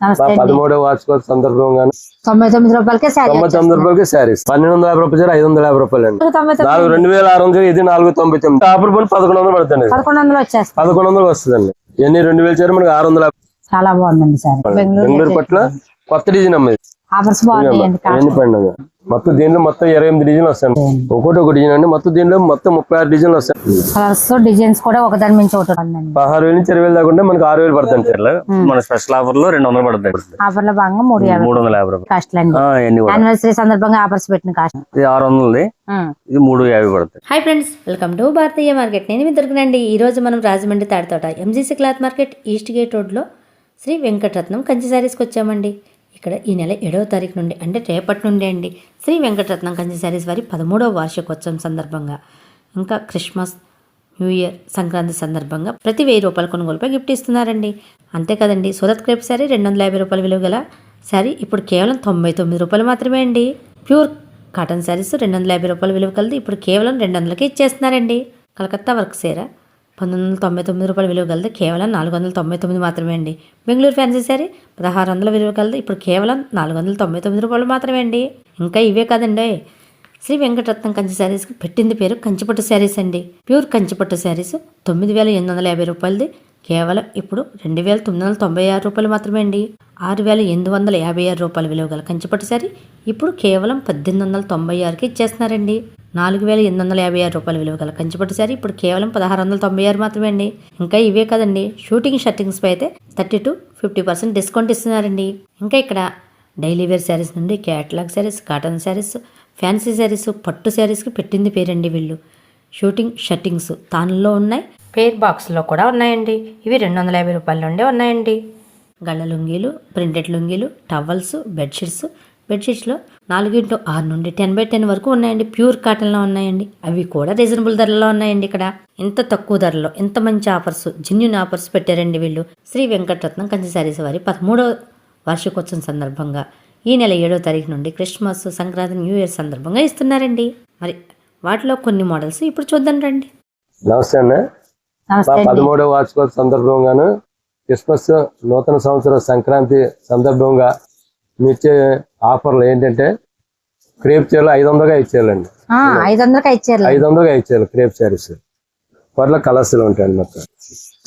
పదమూడవ వార్షికోత్సవ సందర్భంగా తొంభై తొమ్మిది రూపాయలకే శారీ తొంభై తొమ్మిది రూపాయలకి శారీస్ పన్నెండు వందల యాభై రూపాయలు ఐదు వందల యాభై రూపాయలు అండి. నాలుగు రెండు వేల ఆరు వందలు ఇది నాలుగు తొంభై తొమ్మిది. ఆఫర్ పని పదకొండు వందలు పడుతుంది పదకొండు వందలు వచ్చేస్తాయి పదకొండు వందలు వస్తుందండి. ఎన్ని రెండు వేలు చేరు మనకి ఆరు వందల చాలా బాగుందండి సారీ బెంగళూరు బెంగళూరు పట్ల కొత్త డిజైన్ అమ్మది ఆఫర్స్ మొత్తం దీంట్లో మొత్తం ఇరవై ఎనిమిది డిజైన్లు వస్తాయి ఒకటి ఒక డిజైన్ అండి. మొత్తం దీంట్లో మొత్తం ముప్పై ఆరు డిజైన్లు వస్తాయి కలర్స్ డిజైన్స్ కూడా ఒకదాని మించి ఒకటి పదహారు వేల నుంచి ఇరవై వేలు దాకా మనకి ఆరు వేలు పడుతుంది మన స్పెషల్ ఆఫర్లో రెండు వందలు పడుతుంది ఆఫర్లో భాగంగా మూడు యాభై మూడు వందల యాభై యానివర్సరీ సందర్భంగా ఆఫర్స్ పెట్టిన కాస్ట్ ఇది ఆరు వందలది. ఇది మూడు యాభై పడుతుంది hi friends welcome to Bharatiya market నేను మీ దొరికినండి ఈరోజు మనం Rajahmundry Taditota MGC cloth market east gate రోడ్లో శ్రీ వెంకటరత్నం కంచి శారీస్కి వచ్చామండి. ఇక్కడ ఈ నెల ఏడవ తారీఖు నుండి అంటే రేపటి నుండి అండి శ్రీ వెంకటరత్నం కంచి శారీస్ వారి పదమూడవ వార్షికోత్సవం సందర్భంగా ఇంకా క్రిస్మస్ న్యూ ఇయర్ సంక్రాంతి సందర్భంగా ప్రతి వెయ్యి రూపాయల కొనుగోలుపై గిఫ్ట్ ఇస్తున్నారండి. అంతే కదండి సూరత్ క్రేప్ శారీ రెండు వందల యాభై రూపాయల విలువ గల శారీ ఇప్పుడు కేవలం తొంభై తొమ్మిది రూపాయలు మాత్రమే అండి. ప్యూర్ కాటన్ శారీస్ రెండు వందల యాభై రూపాయల విలువ కలది ఇప్పుడు కేవలం రెండు వందలకి ఇచ్చేస్తున్నారండి. కలకత్తా వర్క్ సేరా పంతొమ్మిది వందల తొంభై తొమ్మిది రూపాయల విలువ కలది కేవలం నాలుగు వందల తొంభై తొమ్మిది మాత్రమే అండి. బెంగళూరు ఫ్యాన్సీ శారీ పదహారు వందల విలువ కలదు ఇప్పుడు కేవలం నాలుగు వందల తొంభై తొమ్మిది రూపాయలు మాత్రమే అండి. ఇంకా ఇవే కాదండి. శ్రీ వెంకటరత్నం కంచి శారీస్కి పెట్టింది పేరు కంచిపట్టు శారీస్ అండి. ప్యూర్ కంచిపట్టు శారీస్ తొమ్మిది వేల ఎనిమిది వందల యాభై రూపాయలది కేవలం ఇప్పుడు రెండు వేల తొమ్మిది వందల తొంభై ఆరు రూపాయలు మాత్రమే అండి. ఆరు వేల ఎనిమిది వందల యాభై ఆరు రూపాయల విలువ గల కంచిపట్టు శారీ ఇప్పుడు కేవలం పద్దెనిమిది వందల తొంభై ఆరుకి ఇచ్చేస్తున్నారండి. నాలుగు వేల ఎనిమిది వందల యాభై ఆరు రూపాయల విలువ గల కంచిపట్టు శారీ. ఇప్పుడు కేవలం పదహారు వందల తొంభై ఆరు మాత్రమే అండి ఇంకా ఇవే కదండి. షూటింగ్ షర్టింగ్స్ పై అయితే thirty to fifty percent discount ఇస్తున్నారండి. ఇంకా ఇక్కడ డైలీ వేర్ శారీస్ నుండి catalogue saris cotton saris fancy saris పట్టు శారీస్కి పెట్టింది పేరండి వీళ్ళు. షూటింగ్ షర్టింగ్స్ తానుల్లో ఉన్నాయి పేర్ బాక్స్లో కూడా ఉన్నాయండి. ఇవి రెండు వందల యాభై రూపాయల నుండి ఉన్నాయండి. గళ్ళ లుంగీలు ప్రింటెడ్ లుంగీలు టవల్స్ బెడ్షీట్స్ బెడ్షీట్స్లో నాలుగు ఇంటూ ఆరు నుండి టెన్ బై టెన్ వరకు ఉన్నాయండి. ప్యూర్ కాటన్లో ఉన్నాయండి. అవి కూడా రీజనబుల్ ధరలో ఉన్నాయండి ఇక్కడ. ఇంత తక్కువ ధరలో ఇంత మంచి ఆఫర్స్ జెన్యున్ ఆఫర్స్ పెట్టారండి వీళ్ళు. శ్రీ వెంకటరత్నం కంచి శారీస్ వారి పదమూడో వార్షికోత్సవం సందర్భంగా ఈ నెల ఏడో తారీఖు నుండి క్రిస్మస్ సంక్రాంతి న్యూ ఇయర్ సందర్భంగా ఇస్తున్నారండి. మరి వాటిలో కొన్ని మోడల్స్ ఇప్పుడు చూద్దాం రండి. నమస్తే అండి మా నమస్తే అండి. పదమూడవ వార్షికోత్సవ సందర్భంగాను క్రిస్మస్ నూతన సంవత్సర సంక్రాంతి సందర్భంగా మీ ఇచ్చే ఆఫర్లు ఏంటంటే క్రేప్ చీరలు ఐదు వందలుగా ఇచ్చేయాలండి. ఐదు ఇచ్చారు ఐదు వందలుగా ఇచ్చేయాలి క్రేప్ శారీస్. వాటిలో కలర్స్ ఉంటాయండి మొత్తం?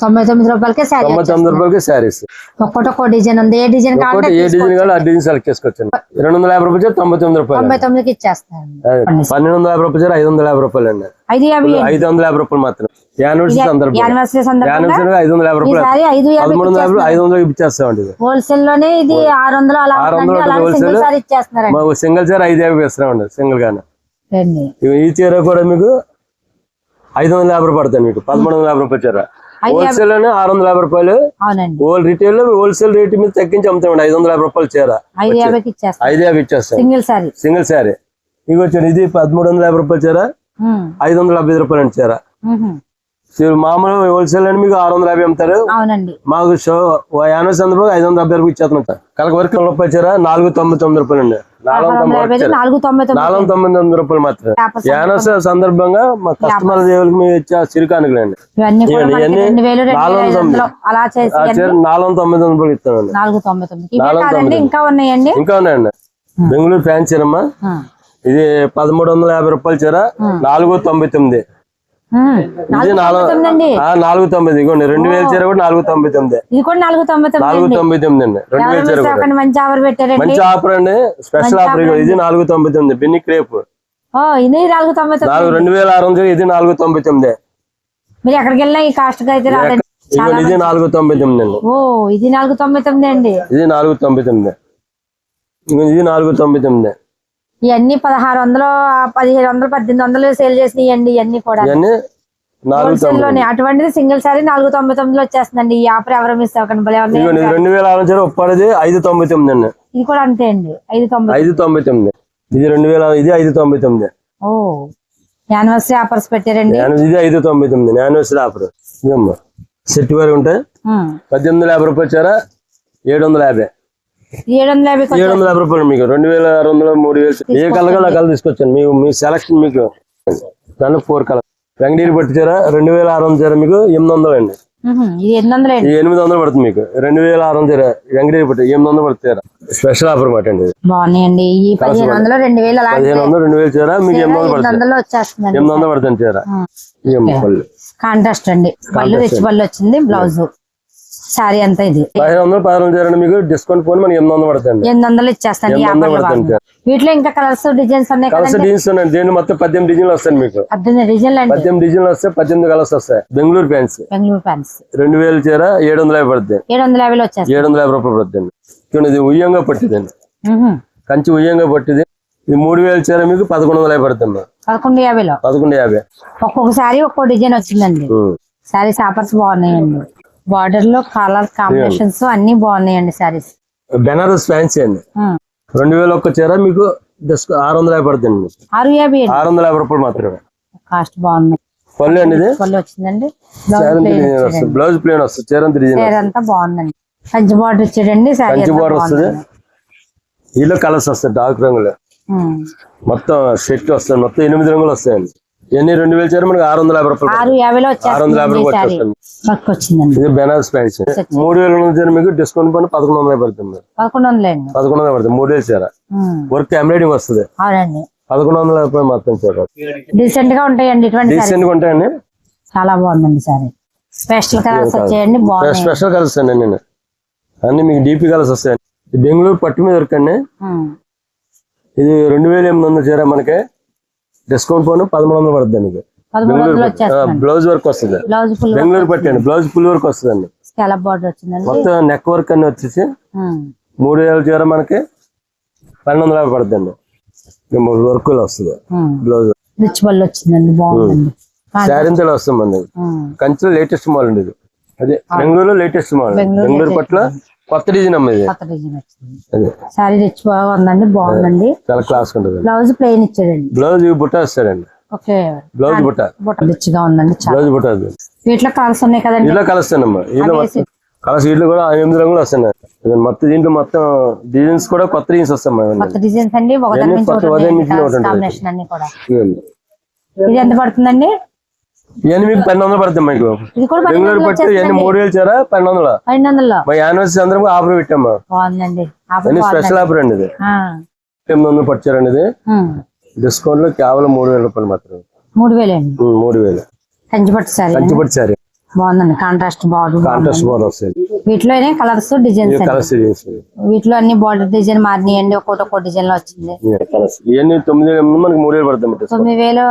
తొంభై తొమ్మిది రూపాయలకే శారీ తొంభై తొమ్మిది రూపాయలకి శారీస్. డిజైన్ ఉంది. ఏ డిజైన్ ఏ డిజైన్ కావాలో ఆ డిజైన్ సెలెక్ట్ చేసుకోవచ్చండి రెండు వందల యాభై రూపాయలు తొంభై తొమ్మిది రూపాయలు. తొంభై తొమ్మిదికి ఇచ్చేస్తారు పన్నెండు వందల యాభై రూపాయలు ఐదు వందల యాభై రూపాయలు అండి. ఐదు యాభై ఐదు వందల యాభై రూపాయలు మాత్రం యానివర్సరీ సందర్భంగా. ఐదు వందల యాభై రూపాయలు. సారీ ఐదు వందల ఇచ్చేస్తామండి ఇది. హోల్సేల్లోనే ఇది ఆరు వందలు ఆరు. సింగిల్ సారీ చీర ఐదు యాభై ఇస్తున్నామండి సింగిల్ గానే. ఈ చీర కూడా మీకు ఐదు వందల యాభై రూపాయలు పడుతుంది మీకు పదమూడు వందల యాభై రూపాయలు చీర. హోల్సేల్లోనే ఆరు వందల యాభై రూపాయలు. హోల్ రిటైల్లో హోల్సేల్ రేట్ మీద తగ్గించి అమ్ముతామండి ఐదు వందల యాభై రూపాయలు చీర. ఐదు యాభై ఇచ్చేస్తాం. Single sorry. సింగిల్ శారీ ఇవి వచ్చాను ఇది పదమూడు వందల యాభై రూపాయలు చీర. ఐదు వందల డెబ్బై రూపాయలు అండి. చీర మామూలు హోల్సేల్ అని మీకు ఆరు వందల యాభై అమ్ముతారు. అవునండి. మాకు షో యానస్ సందర్భంగా ఐదు వందల డెబ్బై రూపాయలు ఇచ్చేస్తున్నాం సార్. కలక వరకు రూపాయలు చీర నాలుగు తొంభై తొమ్మిది రూపాయలు అండి. నాలుగు వందల తొంభై తొమ్మిది రూపాయలు మాత్రమే. యాభై యానస్ సందర్భంగా మా కస్టమర్ దేవులకి ఇచ్చే వేలు రెండు నాలుగు తొమ్మిది రూపాయలు నాలుగు తొంభై తొమ్మిది. ఇంకా ఉన్నాయండి? ఇంకా ఉన్నాయండి. బెంగళూరు ఫ్యాన్ చీరమ్మా. ఇది పదమూడు వందల యాభై రూపాయల చీర నాలుగు తొంభై తొమ్మిది. నాలుగు తొమ్మిది అండి ఆ, నాలుగు తొమ్మిది ఇగోండి రెండు వేల చీర కూడా నాలుగు తొంభై తొమ్మిది ఇది కూడా నాలుగు తొంభై తొమ్మిది నాలుగు అండి తొంభై తొమ్మిది అండి రెండు వేల చీర మంచి ఆఫర్ పెట్టారండి మంచి ఆఫర్ అండి స్పెషల్ ఆఫర్ ఇది నాలుగు తొంభై తొమ్మిది బిన్ని క్రేప్ ఇది నాలుగు తొంభై తొమ్మిది నాలుగు రెండు వేల ఆరు వందలు ఇది నాలుగు తొంభై తొమ్మిది మీరు ఎక్కడికి వెళ్ళినా ఈ కాస్ట్ అయితే రాదండి ఇది నాలుగు తొంభై తొమ్మిది అండి ఓ ఇది నాలుగు తొంభై తొమ్మిది అండి ఇది నాలుగు తొంభై తొమ్మిది ఇగో ఇది నాలుగు తొంభై తొమ్మిది ఇవన్నీ పదహారు వందలు ఆ పదిహేడు వందలు పద్దెనిమిది వందలు సేల్ చేసినాయండి ఇవన్నీ కూడా. లోనే. అటువంటిది సింగిల్ సారీ నాలుగు తొంభై తొమ్మిదిలో వచ్చేస్తుందండి. ఈ ఆఫర్ ఎవరు మిస్ అవ్వకండి రెండు వేల ఆరు వందలు ఒప్పటిది ఐదు తొంభై తొమ్మిది అండి. ఇది కూడా అంతే అండి. ఐదు తొంభై ఐదు తొంభై తొమ్మిది. ఇది రెండు వేల ఇది ఐదు తొంభై తొమ్మిది. ఓ. యానివర్సరీ ఆఫర్స్ పెట్టారండి. ఇది ఐదు తొంభై తొమ్మిది. Anniversary offer. సెట్ వరకు ఉంటాయి. పద్దెనిమిది వందల యాభై రూపాయలు వచ్చారా? ఏడు వందల యాభై. ఏడు వందల యాభై రూపాయలు మీకు. రెండు వేల ఆరు వందలు మూడు వేలు. ఏ కలర్ ఆ కలర్ తీసుకొచ్చాను. మీకు మీ సెలక్షన్ మీకు. దానిలో ఫోర్ కలర్. వెంకటగిరి పట్టు చీర రెండు వేల ఆరు వందల చీర మీకు ఎనిమిది వందలు అండి. ఎనిమిది వందలు పడుతుంది మీకు. రెండు వేల ఆరు వందలు వెంకటేశ్వర పట్టు ఎనిమిది వందలు పడుతుంది స్పెషల్ ఆఫర్ మాట అండి. బాగున్నాయండి. ఈ పదిహేను వందలు రెండు వేలు అలాంటి పదిహేను వందలు రెండు వేలు చీర మీకు ఎనిమిది వందలు ఎనిమిది పడుతుంది. వందలు వచ్చేస్తుందండి. ఎనిమిది వందలు పడుతుంది చీర. కాంట్రాస్ట్ అండి. పళ్ళు రిచ్ పళ్ళు వచ్చింది బ్లౌజ్. శారీ అంతా ఇది. పదిహేను వందలు పదహారు వందలు చీర మీకు డిస్కౌంట్ పోయి మనకి ఎనిమిది వందలు పడుతుంది ఎనిమిది వందలు ఇచ్చేస్తాను యాభై వీటిలో ఇంకా కలర్స్ డిజైన్స్ ఉన్నాయి కలర్స్ డిజైన్స్ ఉన్నాయి. దీని మొత్తం పద్దెనిమిది డిజైన్లు వస్తాయి మీకు. పద్దెనిమిది డిజైన్లు పద్దెనిమిది డిజైన్లు వస్తాయి పద్దెనిమిది కలర్స్ వస్తాయి. బెంగళూరు ఫ్యాన్స్ బెంగళూరు ఫ్యాన్స్ రెండు వేల చీర ఏడు వందల యాభై పడుతుంది ఏడు వందల యాభైలో వచ్చేస్తాయి. ఏడు వందల యాభై రూపాయలు పడుతుంది చూడండి ఇది ఉయ్యంగా పట్టిందండి. కంచి ఉయ్యంగా పట్టింది. ఇది మూడు వేల చీర మీకు పదకొండు వందల యాభై పడుతుంది. పదకొండు యాభైలో. పదకొండు యాభై. ఒక్కొక్క శారీ ఒక్కో డిజైన్ వచ్చిందండి. శారీ సాపర్స్ బాగున్నాయండి. బార్డర్లో కలర్ కాంబినేషన్స్ అన్ని బాగున్నాయండి శారీస్ బెనారస్ ఫ్యాన్సీ అండి. రెండు వేల ఒక్క చీర మీకు ఆరు వందల యాభై పడుతుంది. ఆరు యాభై ఆరు వందల యాభై రూపాయలు మాత్రమే. కాస్ట్ బాగుంది. పళ్ళు అండి ఇది? పళ్ళు వచ్చిందండి. బ్లౌజ్ ప్లేన్ వస్తుంది. చీర అంతా డిజైన్ చీర అంతా బాగుందండి. కంచి బార్డర్ శారీ కంచి బోర్డర్ వస్తుంది. ఈలో కలర్స్ వస్తాయి డార్క్ రంగులు. మొత్తం సెట్ వస్తాయి మొత్తం ఎనిమిది రంగులు వస్తాయండి. ఇవన్నీ రెండు వేల చీర మనకి ఆరు వందల యాభై రూపాయలు ఆరు యాభైలో ఆరు వందల యాభై రూపాయలు వచ్చిందండి. ఇది బెనారస్ ప్యాంట్స్ మూడు వేల చీర మీకు డిస్కౌంట్ పని పదకొండు వందలు పడుతుంది. పదకొండు వందలండి. పదకొండు వందలు పడుతుంది. మూడు వేలు చీర. వర్క్ ఎంబ్రాయిడింగ్ వస్తుంది. పదకొండు వందల రూపాయలు మొత్తం చీర. డీసెంట్గా ఉంటాయండి డీసెంట్గా ఉంటాయండి. చాలా బాగుందండి శారీ స్పెషల్ కలర్స్ వచ్చాయండి స్పెషల్ కలర్స్ అండి నేను అన్ని మీకు డీపీ కలర్స్ వస్తాయండి. బెంగళూరు పట్టు మీద వర్క్ అండి ఉమ్. ఇది రెండు వేల ఎనిమిది వందల చీర మనకి. డిస్కౌంట్ పోను పదమూడు వందలు పడుతుంది మీకు బెంగళూరు బ్లౌజ్ వర్క్ వస్తుంది. బెంగళూరు పట్టు అండి బ్లౌజ్ ఫుల్ వర్క్ వస్తుందండి. మొత్తం నెక్ వర్క్ అన్ని వచ్చేసి. మూడు వేల చీర మనకి పన్నెండు వందల యాభై పడుతుంది వర్క్ వస్తుంది. బ్లౌజ్. రిచ్ బల్ వచ్చిందండి వస్తుంది ఉమ్. కంచిలో లేటెస్ట్ మోడల్ అండి ఇది. అదే బెంగళూరులో లేటెస్ట్ బెంగళూరు బెంగళూరు పట్ల కొత్త డిజైన్ అమ్మ ఇది. కొత్త డిజైన్ వచ్చింది. అదే. శారీ రిచ్ బాగా ఉందండి బాగుందండి. చాలా క్లాస్ ఉంటుంది బ్లౌజ్ ప్లెయిన్ ఇచ్చాడండి. బ్లౌజ్ బుట్ట వస్తాడండి ఓకే. బ్లౌజ్ బుట్ట. బుట్ట రిచ్గా ఉందండి చాలా. బ్లౌజ్ బుట్ట అది. వీటిలో కలర్స్ ఉన్నాయి కదండి. ఇలా కలుస్తానమ్మా ఇలా అదేసి. కలర్స్ వీటిలో కూడా ఎనిమిది రంగులు వస్తున్నాయి. ఇవి మొత్తం దీంట్లో మొత్తం డిజైన్స్ కూడా కొత్త డిజైన్స్ వస్తాయి కొత్త డిజైన్స్ అండి ఒకదాని నుంచి ఒకటి. ఇది ఎంత పడుతుందండి? ఇవన్నీ మీకు పన్నెండు వందలు పడుతుంది మీకు. బెంగళూరు పట్టు ఇవన్నీ. మూడు వేలు చారా పన్నెండు వందల? పన్నెండు మా యానివర్సరీ అందరం ఆఫర్ బాగుందండి. స్పెషల్ ఆఫర్ అండి ఇది. ఎనిమిది వందలు పట్టారండి ఇది. డిస్కౌంట్లో కేవలం మూడు వేల రూపాయలు మాత్రమే. మూడు ఉమ్, మూడు వేలు. కంచిపట్టు శారీ కంచి పట్టు సారీ బాగుందండి. కాంట్రాస్ట్ బార్డర్ కాంట్రాస్ట్ బోర్డర్ వస్తాయి. వీటిలోనే కలర్స్ డిజైన్స్ అండి? కలర్స్ డిజైన్స్ వీటిలో అన్ని బార్డర్ డిజైన్ మారినాయండి. ఒక్కొక్కటి ఒక్కో డిజైన్లో వచ్చింది. కలర్స్ ఇవన్నీ తొమ్మిది వేలు మనకి మూడు వేలు పడుతుంది తొమ్మిది వేలు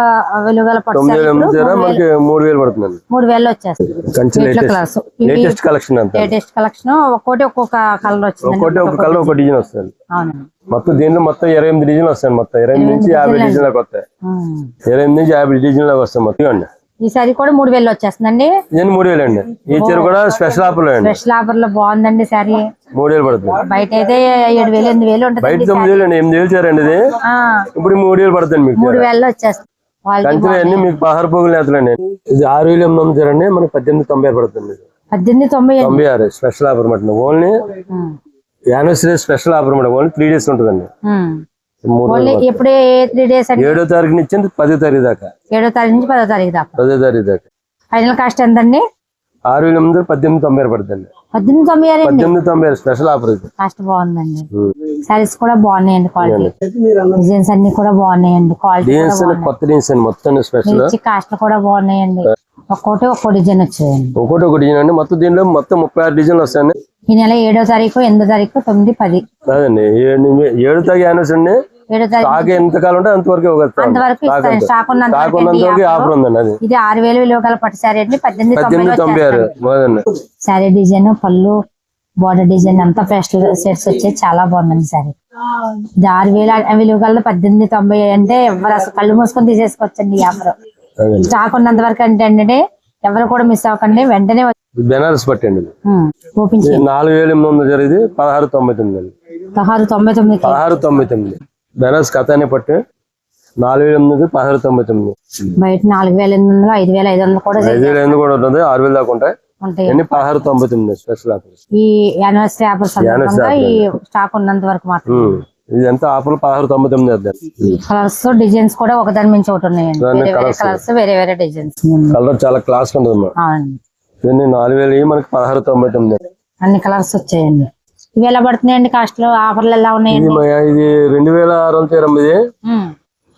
విలువల పట్టు తొమ్మిది శారీ వేలు ఇప్పుడు ఎనిమిది చీర మూడు మనకి మూడు వేలు పడుతుందండి. మూడు వేలు వచ్చేస్తుంది వీటిలో లేటెస్ట్ కలర్స్ ఇవి లేటెస్ట్ కలెక్షన్ లేటెస్ట్ కలెక్షన్ ఒక్కోటి ఒక్కొక్క కలర్ వచ్చిందండి. ఒక్కొక్కటి ఒక కలర్ ఒక డిజైన్ వస్తుంది అవునండి. మొత్తం దీంట్లో మొత్తం ఇరవై ఎనిమిది డిజైన్ వస్తాయి మొత్తం ఇరవై ఎనిమిది నుంచి యాభై డిజైన్ దాకా వస్తాయి. ఇరవై ఎనిమిది నుంచి యాభై డిజైన్ దాకా వస్తాయి మొత్తం. ఇవ్వండి. ఈ సారీ కూడా మూడు వేలు వచ్చేస్తుందండి. ఇవన్నీ మూడు వేలు అండి. ఈ చీర కూడా స్పెషల్ ఆఫర్లో స్పెషల్ ఆఫర్లో బాగుందండి సారీ. మూడు వేలు పడుతుంది. బయట అయితే ఏడు వేలు ఎనిమిది వేలు బయట ఉంటుంది తొమ్మిది వేలు అండి ఎనిమిది వేలు చీర అండి ఇది. ఇప్పుడు మూడు వేలు పడుతుంది మీకు మూడు వేలలో వచ్చేస్తుంది. కంచిలో మీకు పోగులు నేతలండి. ఇది ఆరు వేలు ఎనిమిది వందలు చీర అండి మనకి పద్దెనిమిది తొంభై పడుతుంది. పద్దెనిమిది తొంభై తొంభై ఆరు స్పెషల్ ఆఫర్ మాట ఓన్లీ. యానివర్సరీ స్పెషల్ ఆఫర్ మాట ఓన్లీ త్రీ డేస్ ఉంటుందండి. ఎప్పుడే త్రీ డేస్ ఏడో తారీఖు నుంచి పదో తారీఖు దాకా. ఏడో తారీఖు నుంచి పదో తారీఖు దాకా. పదో తారీఖు దాకా. ఫైనల్ కాస్ట్ ఎంతండి? ఆరు వేల ఎనిమిది పద్దెనిమిది తొంభై పడుతుంది. పద్దెనిమిది తొంభై ఆరు పద్దెనిమిది తొంభై ఆరు స్పెషల్ ఆఫర్ కాస్ట్ బాగుందండి. సారీస్ కూడా బాగున్నాయండి క్వాలిటీ. డిజైన్స్ అన్ని కూడా బాగున్నాయండి. క్వాలిటీ కొత్త డిజైన్స్ అండి మొత్తం స్పెషల్ కాస్ట్ కూడా బాగున్నాయండి. ఒక్కోటి ఒక్కో డిజైన్ వచ్చాయండి. ఒకటి ఒక డిజైన్ అండి. మొత్తం దీనిలో మొత్తం ముప్పై ఆరు డిజైన్లు వస్తాయండి. ఈ నెల ఏడో తారీఖు ఎనిమిదో తారీఖు తొమ్మిది పది. అదండి ఏడు తారీఖు యానివర్సరీ అండి స్టాక్ ఎంత కాలం ఉంటే అంతవరకు ఇవ్వగలుగుతాం. అంతవరకు స్టాక్ అండి ఆఫర్ ఉందండి అది. ఇది ఆరు వేలు విలువ గల పట్టు శారీ అండి. పద్దెనిమిది తొంభై ఆరు. డిజైన్ పళ్ళు బార్డర్ డిజైన్ అంతా పేస్టల్ సెట్స్ వచ్చాయి. చాలా బాగుందండి శారీ. ఇది ఆరు వేల విలువ గల పద్దెనిమిది తొంభై అంటే ఎవరు అసలు కళ్ళు మూసుకొని తీసేసుకోవచ్చండి ఆఫర్ స్టాక్ ఉన్నంత వరకు అంటే ఏంటంటే ఎవరు కూడా మిస్ అవ్వకండి. వెంటనే బెనారస్ పట్టండి నాలుగు వేల ఎనిమిది వందలు జరిగింది పదహారు తొంభై తొమ్మిది అండి. పదహారు తొంభై తొమ్మిది పదహారు తొంభై తొమ్మిది. బెనారస్ కథానే పట్టు నాలుగు వేల ఎనిమిది పదహారు తొంభై తొమ్మిది. బయట నాలుగు వేల ఎనిమిది వందలు ఐదు వేల ఐదు వందలు కూడా ఐదు వేల ఎనిమిది కూడా ఉంటుంది. ఆరు వేలు దాకా ఉంటాయి. పదహారు తొంభై తొమ్మిది స్పెషల్ ఆఫర్ ఈ యానివర్సరీ ఆఫర్ ఈ స్టాక్ ఉన్నంత వరకు మాత్రం. ఇది ఎంత ఆఫర్ పదహారు తొంభై తొమ్మిది కలర్స్ డిజైన్స్ కూడా ఒకదాని మించి ఒకటి ఉన్నాయండి వేరే వేరే. కలర్స్ వేరే వేరే డిజైన్స్ కలర్ చాలా క్లాస్ ఉంటుంది ఇవన్నీ నాలుగు వేలు మనకి పదహారు తొంభై తొమ్మిది. అన్ని కలర్స్ వచ్చాయండి. ఇవి ఎలా పడుతున్నాయండి కాస్ట్లో? ఆఫర్లు ఎలా ఇది ఉన్నాయండి ఇది రెండు వేల ఆరు వందల ఇరవై ఉమ్.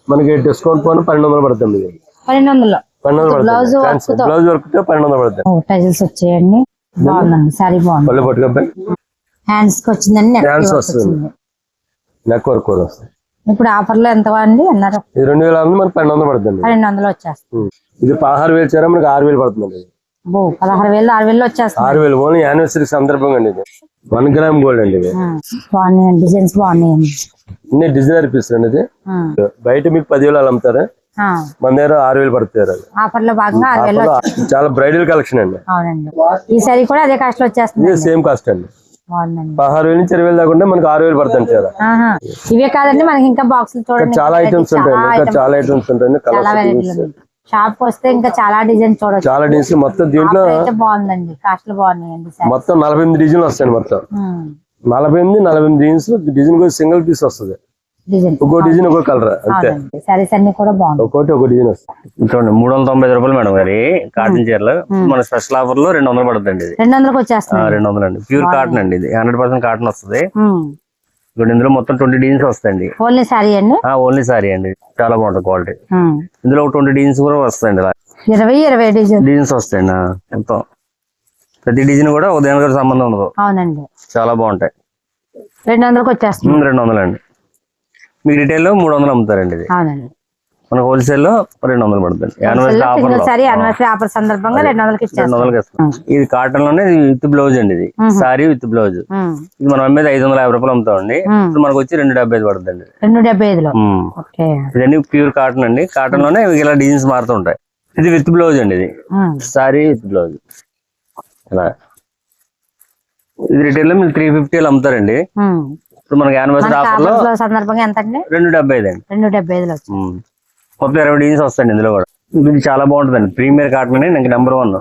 మనకి డిస్కౌంట్ పోను పన్నెండు వందలు పడుతుంది ఇది. పన్నెండు వందలు. పన్నెండు వందలు బ్లౌజ్ వర్క్. బ్లౌజ్ పన్నెండు వందలు పడుతుంది. టైల్స్ వచ్చాయండి. బాగుందండి. సారీ బాగుంది. పళ్ళు హ్యాండ్స్కి వచ్చిందండి వస్తుంది. నెక్ వర్క్ కూడా వస్తుంది ఇప్పుడు ఆఫర్లో ఎంత అండి అన్నారు? ఇది రెండు వేల మనకి పన్నెండు వందలు పడుతుంది పన్నెండు వందలు వచ్చేస్తుంది. ఇది పదహారు వేలు చీర మనకి ఆరు వేలు పడుతుంది పదహారు వేలు ఆరు వేలు వచ్చేస్తుంది ఆరు వేలు ఓన్లీ యానివర్సరీ సందర్భంగా అండి ఇది. వన్ గ్రామ్ గోల్డ్ అండి ఇది. బాగున్నాయండి డిజైన్స్ బాగున్నాయండి. ఇన్ని డిజైనర్ పీస్ అండి ఇది. బయట మీకు పదివేలు అలా అమ్ముతారు. మన దగ్గర ఆరు వేలు పడుతుంది అది. ఆఫర్లో భాగంగా ఆరు వేలు వచ్చేస్తుంది. చాలా బ్రైడల్ కలెక్షన్ అండి. అవునండి. ఈ సారీ కూడా అదే కాస్ట్లో వచ్చేస్తుంది సేమ్ కాస్ట్ అండి. పదహారు వేలు నుంచి ఇరవై వేలు దాకా మనకి ఆరు వేలు పడుతుంది ఆహా. ఇవే కాదండి మనకి ఇంకా చూడండి చాలా ఐటమ్స్ ఉంటాయి ఇంకా చాలా ఐటమ్స్ ఉంటాయి. కలర్స్ షాప్ వస్తే ఇంకా చాలా డిజైన్ చూడొచ్చు. చాలా డిజైన్స్ మొత్తం దీంట్లో బాగుందండి కాస్ట్లో బాగున్నాయండి మొత్తం నలభై ఎనిమిది డిజైన్లు వస్తాయి మొత్తం. నలభై ఎనిమిది నలభై ఎనిమిది డిజైన్స్ డిజైన్ కూడా సింగిల్ పీస్ వస్తుంది. డిజైన్ ఒక్కో డిజైన్ ఒక్కో కలర్. అంతే. సారీస్ అన్ని కూడా డిజైన్ వస్తుంది. చూడండి మూడు వందల తొంభై ఐదు రూపాయలు మేడం గారి కాటన్ చీరలు. మన స్పెషల్ ఆఫర్లో రెండు వందలు పడుతుంది ఇది. రెండు వందలకు వచ్చేస్తుంది రెండు వందలు అండి ప్యూర్ కాటన్ అండి ఇది. హండ్రెడ్ పర్సెంట్ కాటన్ వస్తుంది. ఇప్పుడు ఇందులో మొత్తం ట్వంటీ డిజైన్స్ వస్తాయండి. ఓన్లీ సారీ అండి? ఓన్లీ సారీ అండి. చాలా బాగుంటుంది క్వాలిటీ. ఇందులో ట్వంటీ డిజైన్స్ కూడా వస్తాయండి. ఇరవై ఇరవై డిజైన్. డిజైన్స్ వస్తాయండి మొత్తం. ప్రతి డిజైన్ కూడా ఉదయం గారి సంబంధం ఉండదు. అవునండి. చాలా బాగుంటాయి. రెండు వందలకు వచ్చేస్తుంది రెండు వందలు మీకు రిటైల్లో మూడు వందలు అమ్ముతారండి ఇది. అవునండి. మన హోల్సేల్లో రెండు వందలు పడుతుంది. యానివర్సరీ ఆఫర్ సందర్భంగా రెండు వందలకి రెండు ఇచ్చేస్తాం. వందలకి ఇస్తాం. ఇది కాటన్లోనే విత్ బ్లౌజ్ అండి ఇది. Sari with blouse. ఇది మనం అమ్మేది ఐదు వందల యాభై రూపాయలు అమ్ముతామండి. ఇప్పుడు మనకు వచ్చి రెండు డెబ్బై ఐదు పడుతుంది రెండు డెబ్బై ఐదులో. ఇదన్నీ ప్యూర్ కాటన్ అండి. కాటన్లోనే ఇలా డిజైన్స్ మారుతూ ఉంటాయి. ఇది విత్ బ్లౌజ్ అండి ఇది. సారీ విత్ బ్లౌజ్ ఇలా. ఇది రిటైల్లో మీరు త్రీ ఫిఫ్టీ అమ్ముతారండి. ఇప్పుడు మనకి యానివర్సరీ మనకి ఆఫర్లో ఆఫర్స్లో సందర్భంగా ఎంత అండి రెండు డెబ్బై ఐదు అండి రెండు డెబ్బై ఐదులో వచ్చింది. ఉమ్. మొత్తం ఇరవై వస్తాయండి ఇందులో కూడా. ఇది చాలా బాగుంటుందండి. ప్రీమియర్ కాటన్ అండి నాకు నెంబర్ వన్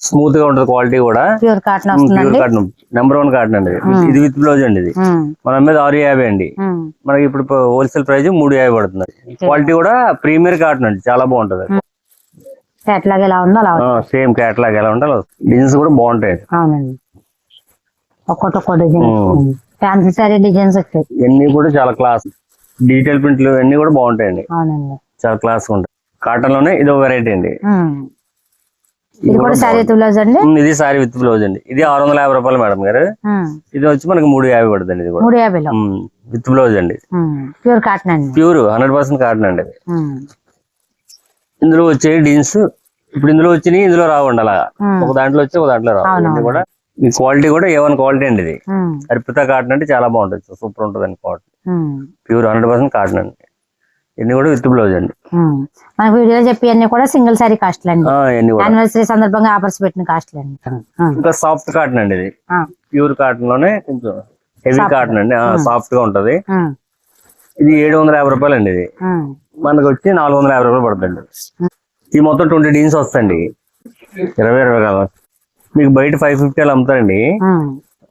స్మూత్గా ఉంటుంది క్వాలిటీ కూడా. Pure cotton pure cotton number one cotton అండి. ఇది. విత్ బ్లౌజ్ అండి ఇది. మన మీద ఆరు యాభై అండి. మనకి ఇప్పుడు హోల్సేల్ ప్రైస్ మూడు యాభై పడుతుంది. క్వాలిటీ కూడా ప్రీమియర్ కాటన్ అండి. చాలా బాగుంటది. ఎట్లాగే ఎలా ఉందో అలా ఉంది. సేమ్ క్యాట్లాగ్ ఎలా ఉంటే డిజైన్స్ కూడా బాగుంటాయి అవునండి. ఒక్కొక్కటి ఒక్కో డిజైన్. ఫ్యాన్సీ సారీ డిజైన్స్ వచ్చాయి. ఇవన్నీ కూడా చాలా క్లాస్ డీటెయిల్ ప్రింట్లు అన్ని కూడా బాగుంటాయండి. అవునండి. చాలా క్లాస్ ఉంటాయి. కాటన్లోనే ఇది వెరైటీ అండి. ఇది కూడా సారీ బ్లౌజ్ అండి? ఇది సారీ విత్ బ్లౌజ్ అండి. ఇది ఆరు వందల యాభై రూపాయలు మేడం గారు. ఇది వచ్చి మనకి మూడు యాభై పడుతుంది ఇది కూడా. మూడు యాభైలో? విత్ బ్లౌజ్ అండి. ప్యూర్ కాటన్ అండి. ప్యూర్ హండ్రెడ్ పర్సెంట్ కాటన్ అండి. ఇందులో వచ్చే జీన్స్ ఇప్పుడు ఇందులో వచ్చినాయి ఇందులో రావండి అలా ఉమ్. ఒక దాంట్లో వచ్చి ఒక దాంట్లో రావు. కూడా ఈ క్వాలిటీ కూడా ఏ వన్ క్వాలిటీ అండి ఇది. అర్పిత కాటన్ అంటే చాలా బాగుంటుంది. సూపర్ ఉంటుంది అండి quality. Pure hundred percent cotton అండి. ఇన్ని కూడా విత్ బ్లౌజ్ అండి. మనకు వీడియోలో చెప్పి అన్ని కూడా సింగిల్ సారీ కాస్ట్లు అండి. యానివర్సరీ సందర్భంగా ఆఫర్స్ పెట్టిన కాస్ట్లు అండి. ఇంకా సాఫ్ట్ కాటన్ అండి ఇది. ప్యూర్ కాటన్లోనే కొంచెం హెవీ కాటన్ అండి. సాఫ్ట్గా ఉంటది. ఇది ఏడు వందల యాభై రూపాయలు అండి ఇది. మనకు వచ్చి నాలుగు వందల యాభై రూపాయలు పడుతుంది ఈ మొత్తం ట్వంటీ డీన్స్ వస్తాయండి. ఇరవై ఇరవై కాలం మీకు బయట ఫైవ్ ఫిఫ్టీ అలా అమ్ముతారండి.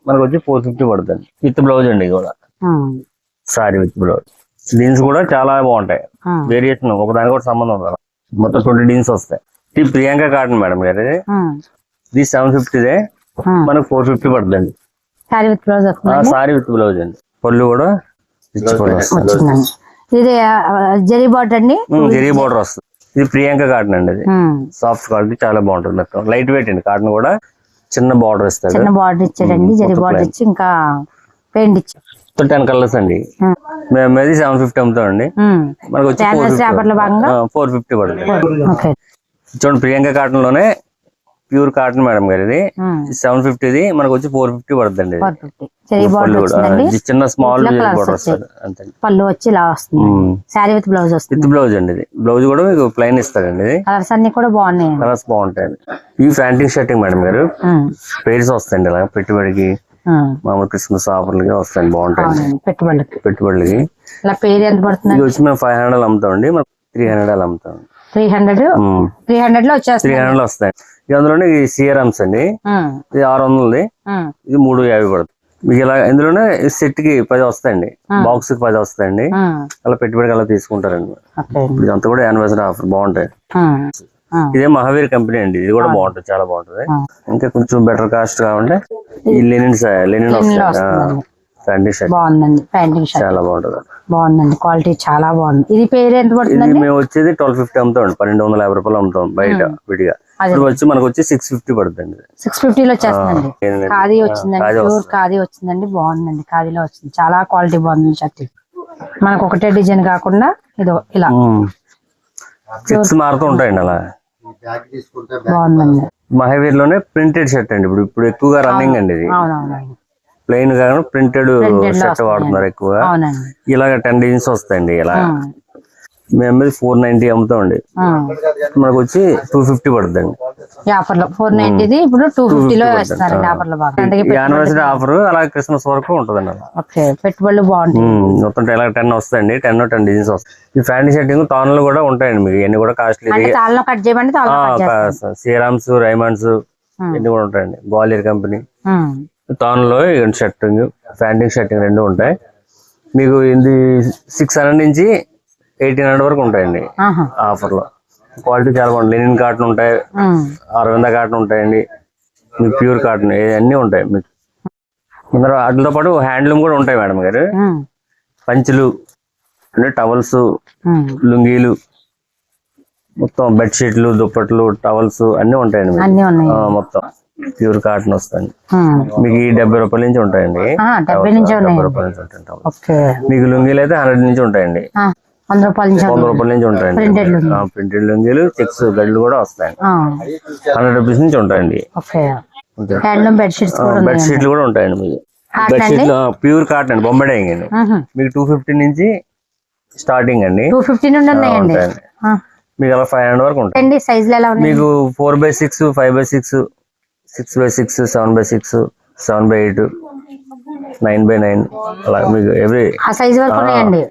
మనకు వచ్చి ఫోర్ ఫిఫ్టీ పడుతుంది. విత్ బ్లౌజ్ అండి కూడా. సారీ విత్ బ్లౌజ్ డీన్స్ కూడా చాలా బాగుంటాయి. వేరియేషన్ ఒక దానికి కూడా సంబంధం ఉంది. మొత్తం ట్వంటీ డీన్స్ వస్తాయి. ఇది ప్రియాంక కాటన్ మేడం గారు. ఇది. సెవెన్ ఫిఫ్టీదే. మనకు ఫోర్ ఫిఫ్టీ పడుతుంది sari with blouse sari with blouse అండి. పళ్ళు కూడా ఇది జరీ బాట్ అండి? జరీ బార్డర్ వస్తుంది. ఇది ప్రియాంక కాటన్ అండి ఉమ్. సాఫ్ట్ క్వాలిటీ చాలా బాగుంటుంది మొత్తం లైట్ వెయిట్ అండి. కాటన్ కూడా చిన్న బార్డర్ ఇస్తాడు. చిన్న బార్డర్ ఇచ్చాడండి. జరీ బార్డర్. ఇచ్చి ఇంకా పెయింట్ ఇచ్చాడు టెన్ కలర్స్ అండి. మేము. అది సెవెన్ ఫిఫ్టీ అమ్ముతామండి. మనకు వచ్చి ఫోర్? ఫిఫ్టీ పడుతుంది. చూడండి ప్రియాంక కాటన్లోనే ప్యూర్ కాటన్ మేడం గారు ఇది. సెవెన్ ఫిఫ్టీది మనకు వచ్చి ఫోర్ ఫిఫ్టీ. పడుతుంది చిన్న స్మాల్ బార్డర్ వచ్చాయి. వస్తుంది. అంతే. పళ్ళు వచ్చి ఇలా వస్తుంది ఉమ్. శారీ విత్ బ్లౌజ్ వస్తుంది. విత్ బ్లౌజ్ అండి ఇది. బ్లౌజ్ కూడా మీకు ప్లెయిన్ ఇస్తాడండి ఇది. కలర్స్ అన్ని కూడా బాగున్నాయి కలర్స్ బాగుంటాయండి. ఈ ఫ్యాంటింగ్ షర్టింగ్ మేడం గారు. పేర్స్ వస్తాయండి ఇలా. పెట్టుబడికి మామూలు క్రిస్మస్ ఆఫర్లకి వస్తాయండి బాగుంటాయి అవునండి. పెట్టుబడులకి. పెట్టుబడులకి. ఇలా పేరు ఎంత పడుతుంది? ఇది వచ్చి మేము ఫైవ్ హండ్రెడ్ అమ్ముతామండి. మనం త్రీ హండ్రెడ్ అమ్ముతాం. Three hundred? త్రీ హండ్రెడ్లో త్రీ వచ్చేస్తుంది హండ్రెడ్ వస్తాయి. ఇది అందులోనే ఈ సిఆర్ఎమ్స్ అండి. ఇది ఆరు వందలది. ఇది మూడు యాభై పడుతుంది. మీకు ఇలా ఇందులోనే సెట్కి పది వస్తాయండి. బాక్స్కి పది వస్తాయండి. అలా పెట్టుబడికి అలా తీసుకుంటారండి. ఇదంతా కూడా యానివర్సరీ ఆఫర్. బాగుంటాయి. ఇదే మహావీర్ కంపెనీ అండి. ఇది కూడా బాగుంటుంది. చాలా బాగుంటుంది. ఇంకా కొంచెం బెటర్ కాస్ట్ కావాలంటే ఈ లెనిన్ లెనిన్ బాగుందండి. ప్యాంటింగ్ షర్ట్ చాలా బాగుంటుంది. బాగుందండి. క్వాలిటీ చాలా బాగుంది. ఇది పేరు ఎంత ఇది పడుతుందండి మేము వచ్చేది ట్వెల్వ్ ఫిఫ్టీ అమ్ముతాం పన్నెండు వందల యాభై రూపాయలు అమ్ముతాం బయట విడిగా. ఇప్పుడు వచ్చి మనకు వచ్చి సిక్స్ ఫిఫ్టీ పడుతుంది సిక్స్ ఫిఫ్టీలో వచ్చేస్తుందండి ఖాదీ వచ్చిందండి ఖాదీ ప్యూర్. ఖాదీ వచ్చిందండి బాగుందండి ఖాదీలో వచ్చింది. చాలా క్వాలిటీ బాగుంది షర్ట్ మనకు ఒకటే డిజైన్ కాకుండా ఇదో ఇలా. చెక్స్ మారుతూ ఉంటాయండి అలా. బాగుందండి. మహావీర్లోనే ప్రింటెడ్ షర్ట్ అండి. ఇప్పుడు ఇప్పుడు ఎక్కువగా రన్నింగ్ అండి ఇది. ప్లెయిన్గా ప్రింటెడ్ షర్ట్. వాడుతున్నారు ఎక్కువగా. ఇలాగ టెన్ డిజైన్స్ వస్తాయండి ఇలా. మేము అమ్మేది ఫోర్ నైన్టీ అమ్ముతామండి. మనకు వచ్చి టూ ఫిఫ్టీ పడుతుందండి ఈ ఆఫర్లో ఫోర్ నైన్టీది ఇప్పుడు టూ ఫిఫ్టీలో వేస్తున్నారండి ఆఫర్లో యానివర్సరీ ఆఫర్ అలా క్రిస్మస్ వరకు ఉంటుందండి అలా ఓకే పెట్టుబడులు బాగుంటాయి. మొత్తం ఇలా టెన్ వస్తాయండి. టెన్ టెన్ డిజైన్స్ వస్తాయి. ఈ ఫ్యాంటీ షర్టింగ్ తాన్లు కూడా ఉంటాయండి మీకు. ఇవన్నీ కూడా కాస్ట్లీ. కట్ చేయమంటే సీరామ్స్ రైమండ్స్ ఇవన్నీ కూడా ఉంటాయండి. గ్వాలియర్ కంపెనీ. తాన్లో షర్టింగ్ ప్యాంటింగ్ షర్టింగ్ రెండు ఉంటాయి. మీకు ఇది సిక్స్ హండ్రెడ్ నుంచి ఎయిటీన్ హండ్రెడ్ వరకు ఉంటాయండి. ఆఫర్లో క్వాలిటీ చాలా బాగుంది లెనిన్ కాటన్ ఉంటాయి. అరవింద కాటన్ ఉంటాయండి. మీకు ప్యూర్ కాటన్ అన్నీ ఉంటాయి మీకు. ముందర వాటితో పాటు హ్యాండ్లూమ్ కూడా ఉంటాయి మేడం గారు. పంచులు అంటే టవల్స్. లుంగీలు మొత్తం బెడ్షీట్లు దుప్పట్లు టవల్స్ అన్నీ ఉంటాయండి మొత్తం ప్యూర్ కాటన్ వస్తుంది ఉమ్, మీకు ఈ డెబ్బై రూపాయల నుంచి ఉంటాయండి. డెబ్బై రూపాయల నుంచి ఉంటాయి towels. ఓకే. మీకు లుంగీలు అయితే హండ్రెడ్ నుంచి ఉంటాయండి. వంద రూపాయల నుంచి వంద. రూపాయల నుంచి ఉంటాయండి. ప్రింటెడ్ లుంగీలు. చెక్స్ గడ్లు కూడా వస్తాయండి. హండ్రెడ్ రూపీస్ నుంచి ఉంటాయండి. బెడ్షీట్లు కూడా ఉంటాయండి మీకు. బెడ్షీట్లు ప్యూర్ కాటన్ అండి? బొంబడే అండి మీకు టూ ఫిఫ్టీ నుంచి స్టార్టింగ్ అండి. టూ ఫిఫ్టీ నుండి ఉన్నాయండి. మీకు అలా ఫైవ్ హండ్రెడ్ వరకు ఉంటాయి. ఉన్నాయి? మీకు four by six five by six six by six seven by six seven by eight nine by nine అలా మీకు ఎవ్రీ సైజు వరకు ఉన్నాయండి.